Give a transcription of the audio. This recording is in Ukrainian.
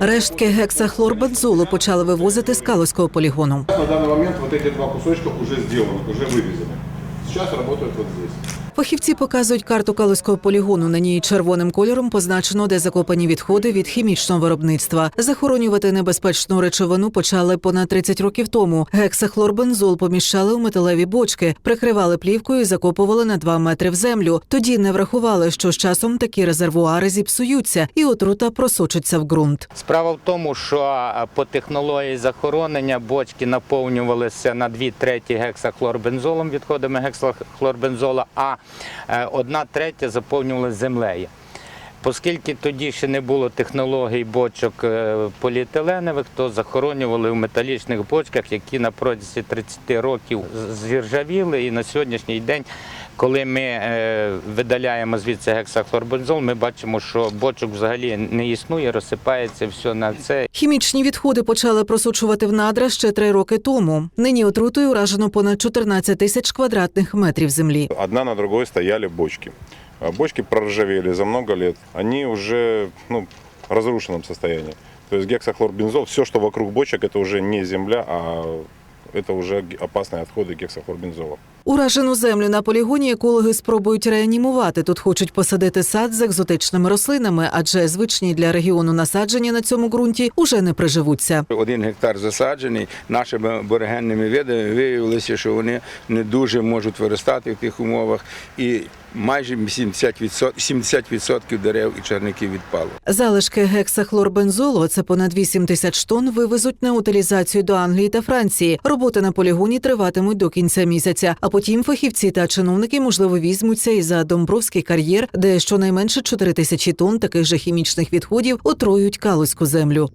Рештки гексахлорбензолу почали вивозити з Калузького полігону. На данный момент вот эти два кусочка уже сделаны, уже вывезены. Сейчас работают вот здесь. Фахівці показують карту Калузького полігону. На ній червоним кольором позначено, де закопані відходи від хімічного виробництва. Захоронювати небезпечну речовину почали понад 30 років тому. Гексахлорбензол поміщали у металеві бочки, прикривали плівкою і закопували на 2 метри в землю. Тоді не врахували, що з часом такі резервуари зіпсуються і отрута просочиться в ґрунт. Справа в тому, що по технології захоронення бочки наповнювалися на 2 треті гексахлорбензолом, відходами гексахлорбензола, а одна третя заповнювалася землею. Оскільки тоді ще не було технологій бочок е, поліетиленових, то захоронювали в металічних бочках, які на протязі 30 років зіржавіли. І на сьогоднішній день, коли ми е, видаляємо звідси гексахлорбензол, ми бачимо, що бочок взагалі не існує, розсипається все на це. Хімічні відходи почали просочувати в надра ще три роки тому. Нині отрутою уражено понад 14 тисяч квадратних метрів землі. Одна на другой стояли бочки А Бочки проржавели за много лет. Они уже ну, в разрушенном состоянии. То есть гексахлорбензол, все, что вокруг бочек, это уже не земля, а это уже г- опасные отходы гексахлорбензола. Уражену землю на полігоні екологи спробують реанімувати. Тут хочуть посадити сад з екзотичними рослинами, адже звичні для регіону насадження на цьому ґрунті уже не приживуться. Один гектар засаджений нашими аборигенними видами виявилося, що вони не дуже можуть виростати в тих умовах, і майже 70%, 70% дерев і чарників відпало. Залишки гексахлорбензолу, це понад 8 тисяч тонн, вивезуть на утилізацію до Англії та Франції. Роботи на полігоні триватимуть до кінця місяця. А потім фахівці та чиновники можливо візьмуться і за Домбровський кар'єр, де щонайменше 4 тисячі тонн таких же хімічних відходів отруюють калузьку землю.